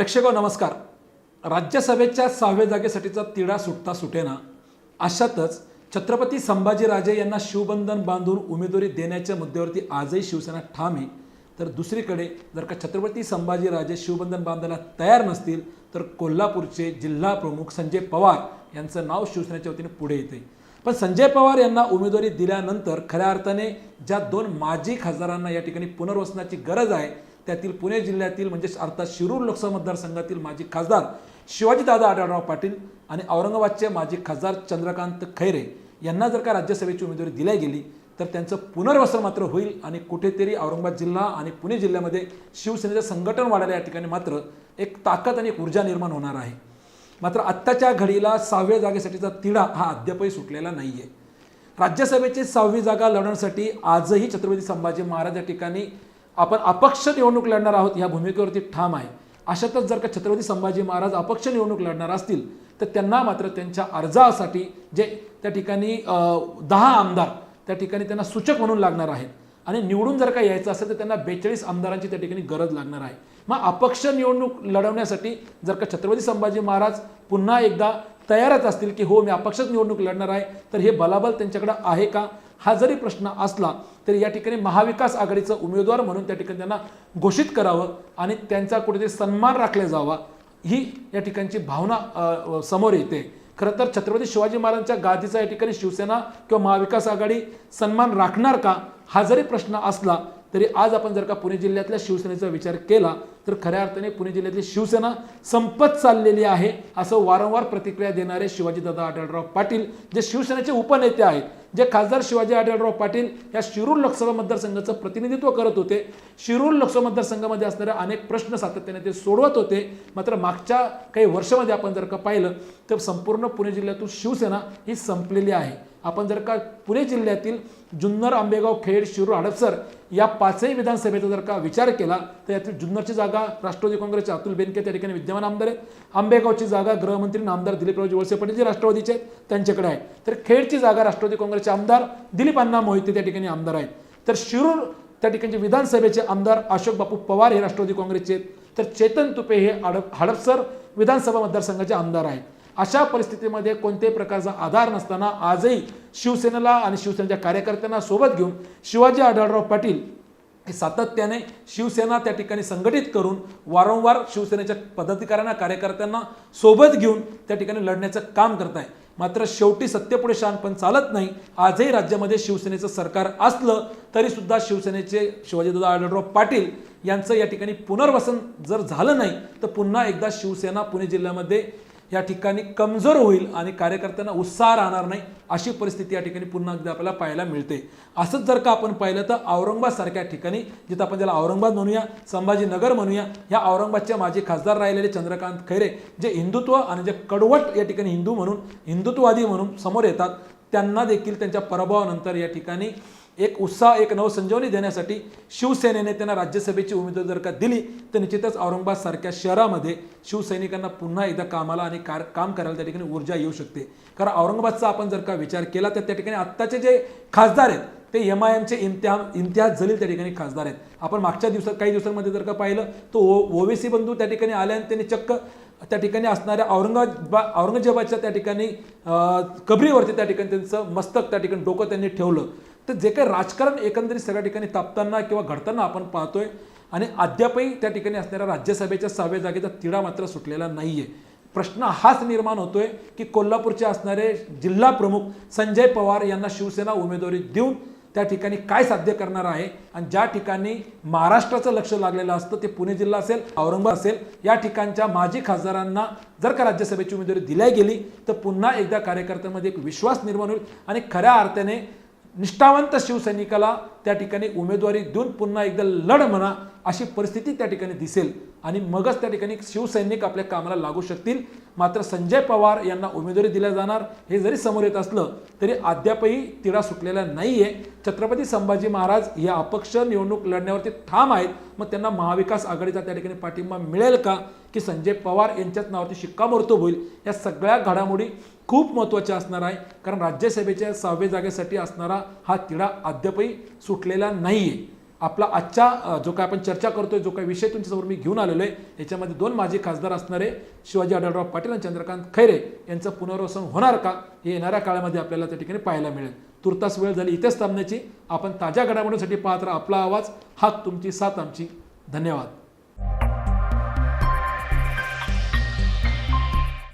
प्रेक्षक नमस्कार. राज्यसभेच्या सहाव्या जागेसाठीचा तिढा सुटता सुटेना अशातच छत्रपती संभाजीराजे यांना शिवबंधन बांधून उमेदवारी देण्याच्या मुद्द्यावरती आजही शिवसेना ठाम आहे. तर दुसरीकडे जर का छत्रपती संभाजीराजे शिवबंधन बांधायला तयार नसतील तर कोल्हापूरचे जिल्हा प्रमुख संजय पवार यांचं नाव शिवसेनेच्या वतीने पुढे येते. पण संजय पवार यांना उमेदवारी दिल्यानंतर खऱ्या अर्थाने ज्या दोन माजी खासदारांना या ठिकाणी पुनर्वसनाची गरज आहे त्यातील पुणे जिल्ह्यातील म्हणजे अर्थात शिरूर लोकसभा मतदारसंघातील माजी खासदार शिवाजीदादा आढळराव पाटील आणि औरंगाबादचे माजी खासदार चंद्रकांत खैरे यांना जर का राज्यसभेची उमेदवारी दिली गेली तर त्यांचं पुनर्वसन मात्र होईल आणि कुठेतरी औरंगाबाद जिल्हा आणि पुणे जिल्ह्यामध्ये शिवसेनेचं संघटन वाढायला या ठिकाणी मात्र एक ताकद आणि एक ऊर्जा निर्माण होणार आहे. मात्र आत्ताच्या घडीला सहाव्या जागेसाठीचा तिढा हा अद्यापही सुटलेला नाही आहे राज्यसभेची सहावी जागा लढवण्यासाठी आजही छत्रपती संभाजी महाराज या ठिकाणी आपण अपक्ष निवडणूक लढणार आहोत ह्या भूमिकेवरती ठाम आहे. अशातच जर का छत्रपती संभाजी महाराज अपक्ष निवडणूक लढणार असतील तर त्यांना मात्र त्यांच्या अर्जासाठी जे त्या ठिकाणी दहा आमदार त्या ठिकाणी त्यांना सूचक म्हणून लागणार आहेत. आणि निवडून जर का यायचं असेल तर त्यांना बेचाळीस आमदारांची त्या ठिकाणी गरज लागणार आहे. मग अपक्ष निवडणूक लढवण्यासाठी जर का छत्रपती संभाजी महाराज पुन्हा एकदा तयारच असतील की हो मी अपक्षच निवडणूक लढणार आहे तर हे बलाबल त्यांच्याकडे आहे का? हा जरी प्रश्न असला तरी या ठिकाणी महाविकास आघाडीचा उमेदवार म्हणून त्या ठिकाणी त्यांना घोषित करावं आणि त्यांचा कुठेतरी सन्मान राखला जावा ही या ठिकाणची भावना समोर येते. खरं तर छत्रपती शिवाजी महाराजांच्या गादीचा या ठिकाणी शिवसेना किंवा महाविकास आघाडी सन्मान राखणार का? हा जरी प्रश्न असला तरी आज आपण जर का पुणे जिल्ह्यातल्या शिवसेनेचा विचार केला तर खऱ्या अर्थाने पुणे जिल्ह्यातली शिवसेना संपत चाललेली आहे असं वारंवार प्रतिक्रिया देणारे शिवाजीदादा आढळराव पाटील जे शिवसेनेचे उपनेते आहेत जे खासदार शिवाजी आढळराव पाटील या शिरूर लोकसभा मतदारसंघाचं प्रतिनिधित्व करत होते. शिरूर लोकसभा मतदारसंघामध्ये असणारे अनेक प्रश्न सातत्याने ते सोडवत होते. मात्र मागच्या काही वर्षामध्ये आपण जर का पाहिलं तर संपूर्ण पुणे जिल्ह्यातून शिवसेना ही संपलेली आहे. आपण जर का पुणे जिल्ह्यातील जुन्नर आंबेगाव खेड शिरूर हडपसर या पाचही विधानसभेचा जर का विचार केला तर यातील जुन्नरची जागा राष्ट्रवादी काँग्रेसचे अतुल बेनके त्या ठिकाणी विद्यमान आमदार आहेत. आंबेगावची जागा गृहमंत्री आमदार दिलीपरावजी वळसे पाटील जे राष्ट्रवादीचे आहेत त्यांच्याकडे आहे. तर खेडची जागा राष्ट्रवादी काँग्रेसचे आमदार दिलीप अण्णा मोहिते त्या ठिकाणी आमदार आहेत. तर शिरूर त्या ठिकाणचे विधानसभेचे आमदार अशोक बापू पवार हे राष्ट्रवादी काँग्रेसचे आहेत. तर चेतन तुपे हे हडप हडपसर विधानसभा मतदारसंघाचे आमदार आहेत. अशा परिस्थितीमध्ये कोणत्याही प्रकारचा आधार नसताना आजही शिवसेनेला आणि शिवसेनेच्या कार्यकर्त्यांना सोबत घेऊन शिवाजी आढळराव पाटील हे सातत्याने शिवसेना त्या ठिकाणी संघटित करून वारंवार शिवसेनेच्या पदाधिकाऱ्यांना कार्यकर्त्यांना सोबत घेऊन त्या ठिकाणी लढण्याचं काम करत आहे. मात्र शेवटी सत्यपुढे शानपण चालत नाही. आजही राज्यामध्ये शिवसेनेचं सरकार असलं तरीसुद्धा शिवसेनेचे शिवाजीदादा आढळराव पाटील यांचं या ठिकाणी पुनर्वसन जर झालं नाही तर पुन्हा एकदा शिवसेना पुणे जिल्ह्यामध्ये या ठिकाणी कमजोर होईल आणि कार्यकर्त्यांना उत्साह राहणार नाही अशी परिस्थिती या ठिकाणी पुन्हा एकदा आपल्याला पाहायला मिळते. असंच जर का आपण पाहिलं तर औरंगाबाद सारख्या ठिकाणी जिथं आपण त्याला औरंगाबाद म्हणूया संभाजीनगर म्हणूया ह्या औरंगाबादचे माजी खासदार राहिलेले चंद्रकांत खैरे जे हिंदुत्व आणि जे कडवट या ठिकाणी हिंदू म्हणून हिंदुत्ववादी म्हणून समोर येतात त्यांना देखील त्यांच्या पराभवानंतर या ठिकाणी एक उत्साह एक नवसंजीवनी देण्यासाठी शिवसेनेने त्यांना राज्यसभेची उमेदवारी जर का दिली तर निश्चितच औरंगाबाद सारख्या शहरामध्ये शिवसैनिकांना पुन्हा एकदा कामाला आणि कार काम करायला त्या ठिकाणी ऊर्जा येऊ शकते. कारण औरंगाबादचा आपण जर का विचार केला तर त्या ठिकाणी आत्ताचे जे खासदार आहेत ते एम आय एमचे इम्तिहान इम्तिहाज जलील त्या ठिकाणी खासदार आहेत. आपण मागच्या दिवसात काही दिवसांमध्ये जर का पाहिलं तर ओ ओवेसी बंधू त्या ठिकाणी आले आणि त्यांनी चक्क त्या ठिकाणी असणाऱ्या औरंगाबा औरंगजेबाच्या त्या ठिकाणी कबरीवरती त्या ठिकाणी त्यांचं मस्तक त्या ठिकाणी डोकं त्यांनी ठेवलं. तर जे काही राजकारण एकंदरीत सगळ्या ठिकाणी तापताना किंवा घडताना आपण पाहतोय आणि अद्यापही त्या ठिकाणी असणाऱ्या राज्यसभेच्या सहाव्या जागेचा तिढा मात्र सुटलेला नाही आहे प्रश्न हाच निर्माण होतोय की कोल्हापूरचे असणारे जिल्हा प्रमुख संजय पवार यांना शिवसेना उमेदवारी देऊन त्या ठिकाणी काय साध्य करणार आहे? आणि ज्या ठिकाणी महाराष्ट्राचं लक्ष लागलेलं असतं ते पुणे जिल्हा असेल औरंगाबाद असेल या ठिकाणच्या माजी खासदारांना जर का राज्यसभेची उमेदवारी दिल्या गेली तर पुन्हा एकदा कार्यकर्त्यांमध्ये एक विश्वास निर्माण होईल. आणि खऱ्या अर्थाने निष्ठावंत शिवसैनिकाला त्या ठिकाणी उमेदवारी देऊन पुन्हा एकदा लढ म्हणा अशी परिस्थिती त्या ठिकाणी दिसेल. आणि मगच त्या ठिकाणी शिवसैनिक आपल्या कामाला लागू शकतील. मात्र संजय पवार यांना उमेदवारी दिल्या जाणार हे जरी समोर येत असलं तरी अद्यापही तिढा सुटलेला नाही आहे छत्रपती संभाजी महाराज या अपक्ष निवडणूक लढण्यावरती ठाम आहेत. मग त्यांना महाविकास आघाडीचा त्या ठिकाणी पाठिंबा मिळेल का? की संजय पवार यांच्याच नावावरती शिक्कामोर्तब होईल? या सगळ्या घडामोडी खूप महत्त्वाच्या असणार आहे. कारण राज्यसभेच्या सहाव्या जागेसाठी असणारा हा तिढा अद्यापही सुटलेला नाही आहे आपला आजच्या जो काय आपण चर्चा करतोय जो काही विषय तुमच्यासमोर मी घेऊन आलेलो आहे याच्यामध्ये दोन माजी खासदार असणारे शिवाजी आढळराव पाटील आणि चंद्रकांत खैरे यांचं पुनर्वसन होणार का हे येणाऱ्या काळामध्ये आपल्याला त्या ठिकाणी पाहायला मिळेल. तुर्तास वेळ झाली इथेच थांबण्याची. आपण ताज्या घडामोडींसाठी पाहत राहा. आपला आवाज हात तुमची साथ आमची. धन्यवाद.